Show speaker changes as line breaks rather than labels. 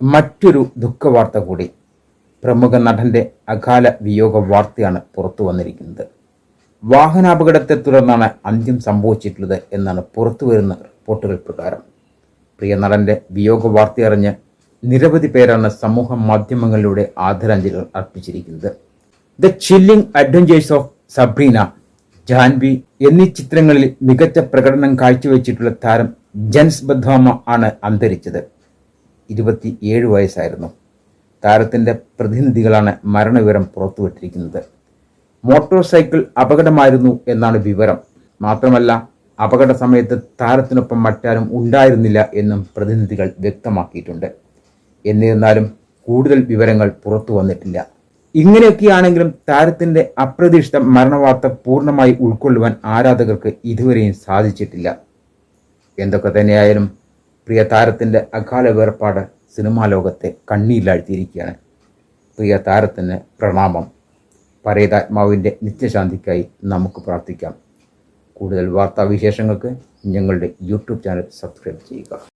മറ്റൊരു ദുഃഖവാർത്ത കൂടി. പ്രമുഖ നടന്റെ അകാല വിയോഗ വാർത്തയാണ് പുറത്തു വന്നിരിക്കുന്നത്. വാഹനാപകടത്തെ തുടർന്നാണ് അന്ത്യം സംഭവിച്ചിട്ടുള്ളത് എന്നാണ് പുറത്തു വരുന്ന റിപ്പോർട്ടുകൾ പ്രകാരം. പ്രിയ നടന്റെ വിയോഗ വാർത്തയറിഞ്ഞ് നിരവധി പേരാണ് സമൂഹ മാധ്യമങ്ങളിലൂടെ ആദരാഞ്ജലികൾ അർപ്പിച്ചിരിക്കുന്നത്. The chilling adventures of Sabrina Janvi എന്നീ ചിത്രങ്ങളിൽ മികച്ച പ്രകടനം കാഴ്ചവെച്ചിട്ടുള്ള താരം ജൻസ് ബദ്വാമ ആണ് അന്തരിച്ചത്. ഇരുപത്തിയേഴ് വയസ്സായിരുന്നു. താരത്തിന്റെ പ്രതിനിധികളാണ് മരണവിവരം പുറത്തുവിട്ടിരിക്കുന്നത്. മോട്ടോർ സൈക്കിൾ അപകടമായിരുന്നു എന്നാണ് വിവരം. മാത്രമല്ല അപകട സമയത്ത് താരത്തിനൊപ്പം മറ്റാരും ഉണ്ടായിരുന്നില്ല എന്നും പ്രതിനിധികൾ വ്യക്തമാക്കിയിട്ടുണ്ട്. എന്നിരുന്നാലും കൂടുതൽ വിവരങ്ങൾ പുറത്തു വന്നിട്ടില്ല. ഇങ്ങനെയൊക്കെയാണെങ്കിലും താരത്തിന്റെ അപ്രതീക്ഷിത മരണവാർത്ത പൂർണമായി ഉൾക്കൊള്ളുവാൻ ആരാധകർക്ക് ഇതുവരെയും സാധിച്ചിട്ടില്ല. എന്തൊക്കെ തന്നെയായാലും പ്രിയ താരത്തിന്റെ അകാല വേർപാട് സിനിമാ ലോകത്തെ കണ്ണീരിലാഴ്ത്തിയിരിക്കുകയാണ്. പ്രിയ താരത്തിന് പ്രണാമം. പരേതാത്മാവിന്റെ നിത്യശാന്തിക്കായി നമുക്ക് പ്രാർത്ഥിക്കാം. കൂടുതൽ വാർത്താവിശേഷങ്ങൾക്ക് ഞങ്ങളുടെ യൂട്യൂബ് ചാനൽ സബ്സ്ക്രൈബ് ചെയ്യുക.